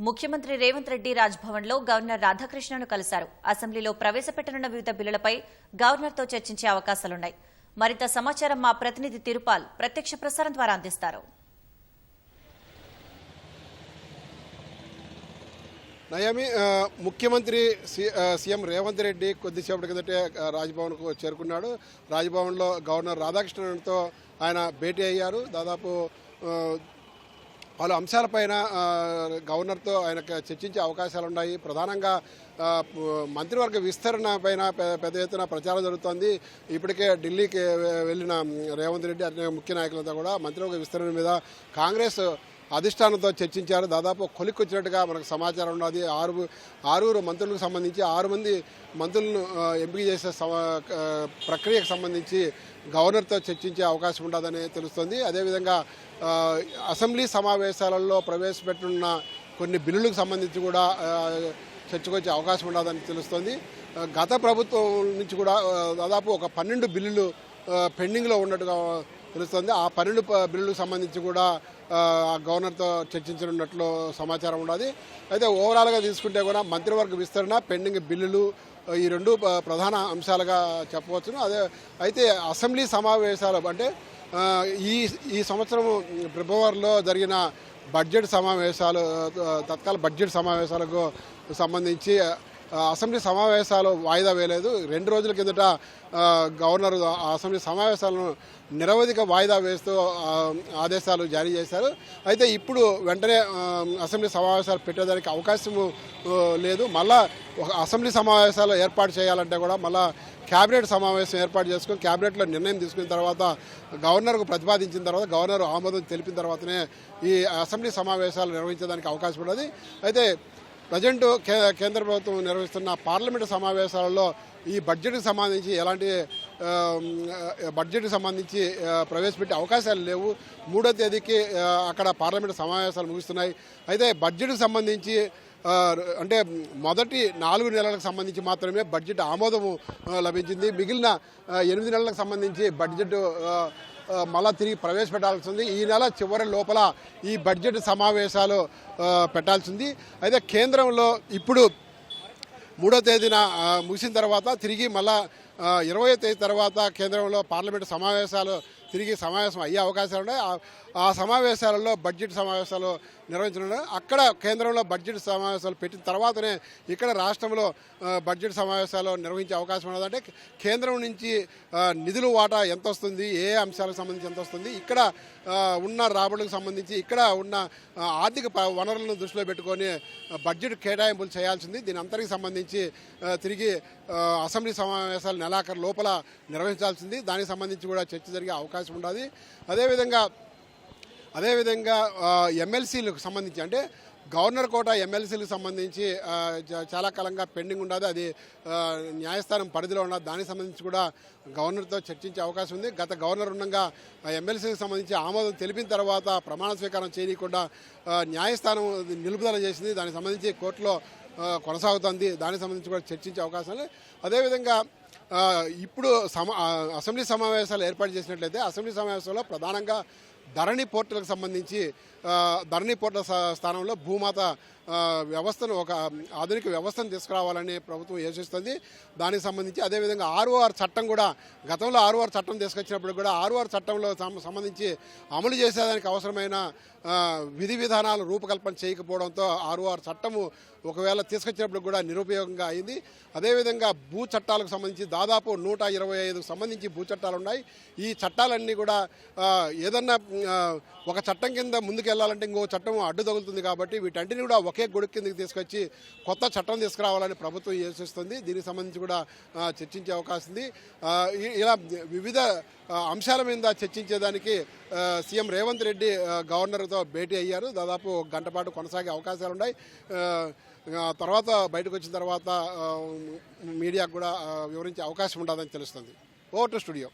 ముఖ్యమంత్రి రేవంత్ రెడ్డి రాజ్భవన్లో గవర్నర్ రాధాకృష్ణను కలిశారు. అసెంబ్లీలో ప్రవేశపెట్టనున్న వివిధ బిల్లులపై గవర్నర్తో చర్చించే అవకాశాలున్నాయి. మరింత సమాచారం మా ప్రతినిధి తిరుపాల్ ప్రత్యక్ష ప్రసారం ద్వారా అందిస్తారు. నయమి ముఖ్యమంత్రి సి- సీఎం రేవంత్ రెడ్డి కొద్దిసేపటి కిందటే రాజ్భవన్కు చేరుకున్నాడు. రాజ్భవన్లో గవర్నర్ రాధాకృష్ణన్తో ఆయన భేటీ అయ్యారు. దాదాపు పలు అంశాలపైన గవర్నర్తో ఆయన చర్చించే అవకాశాలు ఉన్నాయి ప్రధానంగా మంత్రివర్గ విస్తరణ పైన పెద్ద ఎత్తున ప్రచారం జరుగుతోంది. ఇప్పటికే ఢిల్లీకి వెళ్ళిన రేవంత్ రెడ్డి అనే ముఖ్య నాయకులంతా కూడా మంత్రివర్గ విస్తరణ మీద కాంగ్రెస్ అధిష్టానంతో చర్చించారు. దాదాపు కొలిక్కొచ్చినట్టుగా మనకు సమాచారం ఉన్నది. ఆరు ఆరుగురు మంత్రులకు సంబంధించి ఆరు మంది మంత్రులను ఎంపిక చేసే ప్రక్రియకు సంబంధించి గవర్నర్తో చర్చించే అవకాశం ఉండదని తెలుస్తుంది. అదేవిధంగా అసెంబ్లీ సమావేశాలలో ప్రవేశపెట్టున్న కొన్ని బిల్లులకు సంబంధించి కూడా చర్చకొచ్చే అవకాశం ఉండదని తెలుస్తుంది. గత ప్రభుత్వం నుంచి కూడా దాదాపు ఒక పన్నెండు బిల్లులు పెండింగ్లో ఉన్నట్టుగా తెలుస్తుంది. ఆ పన్నెండు బిల్లులకు సంబంధించి కూడా ఆ, గవర్నర్తో చర్చించనున్నట్లు సమాచారం ఉన్నది. అయితే ఓవరాల్గా తీసుకుంటే కూడా మంత్రివర్గ విస్తరణ పెండింగ్ బిల్లులు ఈ రెండు ప్రధాన అంశాలుగా చెప్పవచ్చును. అదే అయితే అసెంబ్లీ సమావేశాలు అంటే ఈ ఈ సంవత్సరం ఫిబ్రవరిలో జరిగిన బడ్జెట్ సమావేశాలు తత్కాల బడ్జెట్ సమావేశాలకు సంబంధించి అసెంబ్లీ సమావేశాలు వాయిదా వేయలేదు. రెండు రోజుల కిందట గవర్నర్ అసెంబ్లీ సమావేశాలను నిరవధిక వాయిదా వేస్తూ ఆదేశాలు జారీ చేశారు. అయితే ఇప్పుడు వెంటనే అసెంబ్లీ సమావేశాలు పెట్టేదానికి అవకాశము లేదు. మళ్ళా ఒక అసెంబ్లీ సమావేశాలు ఏర్పాటు చేయాలంటే కూడా మళ్ళా క్యాబినెట్ సమావేశం ఏర్పాటు చేసుకుని క్యాబినెట్లో నిర్ణయం తీసుకున్న తర్వాత గవర్నర్కు ప్రతిపాదించిన తర్వాత గవర్నర్ ఆమోదం తెలిపిన తర్వాతనే ఈ అసెంబ్లీ సమావేశాలు నిర్వహించడానికి అవకాశం ఉన్నది. అయితే ప్రజెంట్ కే కేంద్ర ప్రభుత్వం నిర్వహిస్తున్న పార్లమెంటు సమావేశాలలో ఈ బడ్జెట్కి సంబంధించి ఎలాంటి బడ్జెట్కి సంబంధించి ప్రవేశపెట్టే అవకాశాలు లేవు. మూడో తేదీకి అక్కడ పార్లమెంటు సమావేశాలు ముగుస్తున్నాయి. అయితే బడ్జెట్కి సంబంధించి అంటే మొదటి నాలుగు నెలలకు సంబంధించి మాత్రమే బడ్జెట్ ఆమోదము లభించింది. మిగిలిన ఎనిమిది నెలలకు సంబంధించి బడ్జెట్ మళ్ళా తిరిగి ప్రవేశపెట్టాల్సి ఉంది. ఈ నెల చివరి లోపల ఈ బడ్జెట్ సమావేశాలు పెట్టాల్సింది అయితే కేంద్రంలో ఇప్పుడు మూడో తేదీన ముగిసిన తర్వాత తిరిగి మళ్ళా ఇరవై తేదీ తర్వాత కేంద్రంలో పార్లమెంటు సమావేశాలు తిరిగి సమావేశం అయ్యే అవకాశాలు ఉన్నాయి. ఆ- సమావేశాలలో బడ్జెట్ సమావేశాలు నిర్వహించడం అక్కడ కేంద్రంలో బడ్జెట్ సమావేశాలు పెట్టిన తర్వాతనే ఇక్కడ రాష్ట్రంలో బడ్జెట్ సమావేశాలు నిర్వహించే అవకాశం ఉన్నదంటే కేంద్రం నుంచి నిధులు నిధుల వాటా ఎంత వస్తుంది ఏ అంశాలకు సంబంధించి ఎంత వస్తుంది ఇక్కడ ఉన్న రాబడులకు సంబంధించి ఇక్కడ ఉన్న ఆర్థిక ప- వనరులను దృష్టిలో పెట్టుకొని బడ్జెట్ కేటాయింపులు చేయాల్సింది. దీని అంతరికి సంబంధించి తిరిగి అసెంబ్లీ సమావేశాలు నెలాఖరు లోపల నిర్వహించాల్సింది. దానికి సంబంధించి కూడా చర్చ జరిగే అవకాశం ఉండదు. అదేవిధంగా అదేవిధంగా ఎమ్మెల్సీలకు సంబంధించి అంటే గవర్నర్ కోట ఎమ్మెల్సీలకు సంబంధించి చాలా కాలంగా పెండింగ్ ఉండదు. అది న్యాయస్థానం పరిధిలో ఉన్నది దానికి సంబంధించి కూడా గవర్నర్తో చర్చించే అవకాశం ఉంది. గత గవర్నర్ ఉండగా ఎమ్మెల్సీకి సంబంధించి ఆమోదం తెలిపిన తర్వాత ప్రమాణ స్వీకారం చేయకుండా న్యాయస్థానం నిలుపుదల చేసింది. దానికి సంబంధించి కోర్టులో కొనసాగుతుంది. దానికి సంబంధించి కూడా చర్చించే అవకాశం ఉంది. అదేవిధంగా ఇప్పుడు సమా అసెంబ్లీ సమావేశాలు ఏర్పాటు చేసినట్లయితే అసెంబ్లీ సమావేశంలో ప్రధానంగా ధరణి పోర్టల్కి సంబంధించి ధరణి పోర్టల్ స్థానంలో భూమాత వ్యవస్థను ఒక ఆధునిక వ్యవస్థను తీసుకురావాలని ప్రభుత్వం యోచిస్తుంది. దానికి సంబంధించి అదేవిధంగా ఆర్ఓఆర్ చట్టం కూడా గతంలో ఆర్ఓఆర్ చట్టం తీసుకొచ్చినప్పుడు కూడా ఆర్ఓఆర్ చట్టంలో సంబంధించి అమలు చేసేదానికి అవసరమైన విధి విధానాలు రూపకల్పన చేయకపోవడంతో ఆర్ఓఆర్ చట్టము ఒకవేళ తీసుకొచ్చినప్పుడు కూడా నిరుపయోగంగా అయింది. అదేవిధంగా భూ చట్టాలకు సంబంధించి దాదాపు నూట ఇరవై ఐదుకు సంబంధించి భూ చట్టాలు ఉన్నాయి. ఈ చట్టాలన్నీ కూడా ఏదన్నా ఒక చట్టం కింద ముందుకు వెళ్ళాలంటే ఇంకో చట్టం అడ్డు తగులుతుంది కాబట్టి వీటన్నిటిని కూడా ఒకే గొడుగు కిందకి తీసుకొచ్చి కొత్త చట్టం తీసుకురావాలని ప్రభుత్వం యోచిస్తుంది. దీనికి సంబంధించి కూడా చర్చించే అవకాశం ఉంది. ఇలా వివిధ అంశాల మీద చర్చించేదానికి సీఎం రేవంత్ రెడ్డి గవర్నర్తో భేటీ అయ్యారు. దాదాపు గంట పాటు కొనసాగే అవకాశాలు ఉన్నాయి. తర్వాత బయటకు వచ్చిన తర్వాత మీడియాకు కూడా వివరించే అవకాశం ఉంటుందని తెలుస్తుంది. Over to studio.